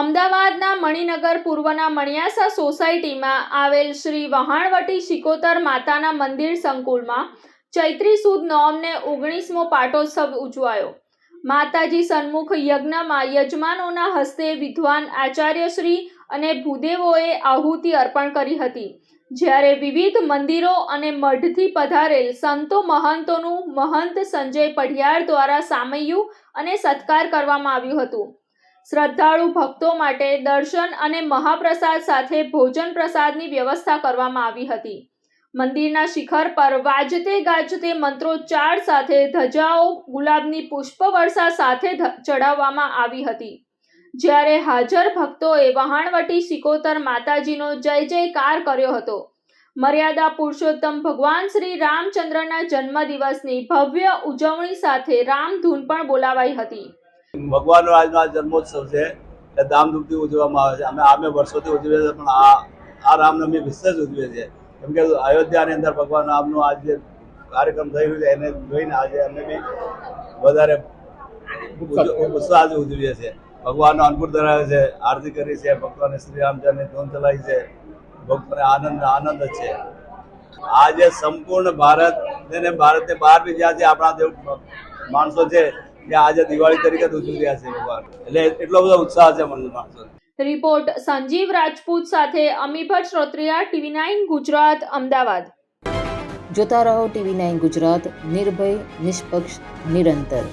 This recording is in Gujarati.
અમદાવાદના મણિનગર પૂર્વના મણિયાસા સોસાયટીમાં આવેલ શ્રી વહાણવટી શિકોતર માતાના મંદિર સંકુલમાં ચૈત્રી સુદ નોમને ઓગણીસમો પાટોત્સવ ઉજવાયો. માતાજી સન્મુખ યજ્ઞમાં યજમાનોના હસ્તે વિદ્વાન આચાર્યશ્રી અને ભૂદેવોએ આહુતિ અર્પણ કરી હતી. જ્યારે વિવિધ મંદિરો અને મઢથી પધારેલ સંતો મહંતોનું મહંત સંજય પઢિયાર દ્વારા સામૈયું અને સત્કાર કરવામાં આવ્યું હતું. શ્રદ્ધાળુ ભક્તો માટે દર્શન અને મહાપ્રસાદ સાથે ભોજન પ્રસાદની વ્યવસ્થા કરવામાં આવી હતી. મંદિરના શિખર પર વાજતે ગાજતે મંત્રોચ્ચાર સાથે ધજાઓ, ગુલાબની પુષ્પવર્ષા સાથે ચઢાવવામાં આવી હતી. જ્યારે હાજર ભક્તોએ વહાણવટી શિકોતર માતાજીનો જય જયકાર કર્યો હતો. મર્યાદા પુરુષોત્તમ ભગવાન શ્રી રામચંદ્રના જન્મદિવસની ભવ્ય ઉજવણી સાથે રામધૂન પણ બોલાવાઈ હતી. ભગવાનનો આજનો આ જન્મોત્સવ છે એ ધામધૂમથી ઉજવવામાં આવે છે. અમે અમે વર્ષોથી ઉજવીએ છીએ, પણ આ આ રામનવમી વિશેષ ઉજવીએ છીએ. કેમ કે અયોધ્યાની અંદર ભગવાન રામનો આ જે કાર્યક્રમ રહ્યો છે, એને જોઈને આજે અમે બી વધારે ઉત્સાહ આજે ઉજવીએ છીએ. ભગવાનનો અનુકૂળ ધરાવે છે, આરતી કરી છે, ભક્તોને શ્રી રામચંદ્રની ધૂન ચલાવી છે, ભક્તોને આનંદ આનંદ છે. આજે સંપૂર્ણ ભારત ને ભારતને બહાર બી જ્યાં છે આપણા જે માણસો છે ત્યાં આજે દિવાળી તરીકે જ ઉજવી રહ્યા છે ભગવાન એટલે એટલો બધો ઉત્સાહ છે મને માણસો રિપોર્ટ સંજીવ રાજપૂત સાથે અમીભટ શ્રોત્રિયા ટીવી નાઇન ગુજરાત અમદાવાદ. જોતા રહો ટીવી નાઇન ગુજરાત નિર્ભય નિષ્પક્ષ નિરંતર.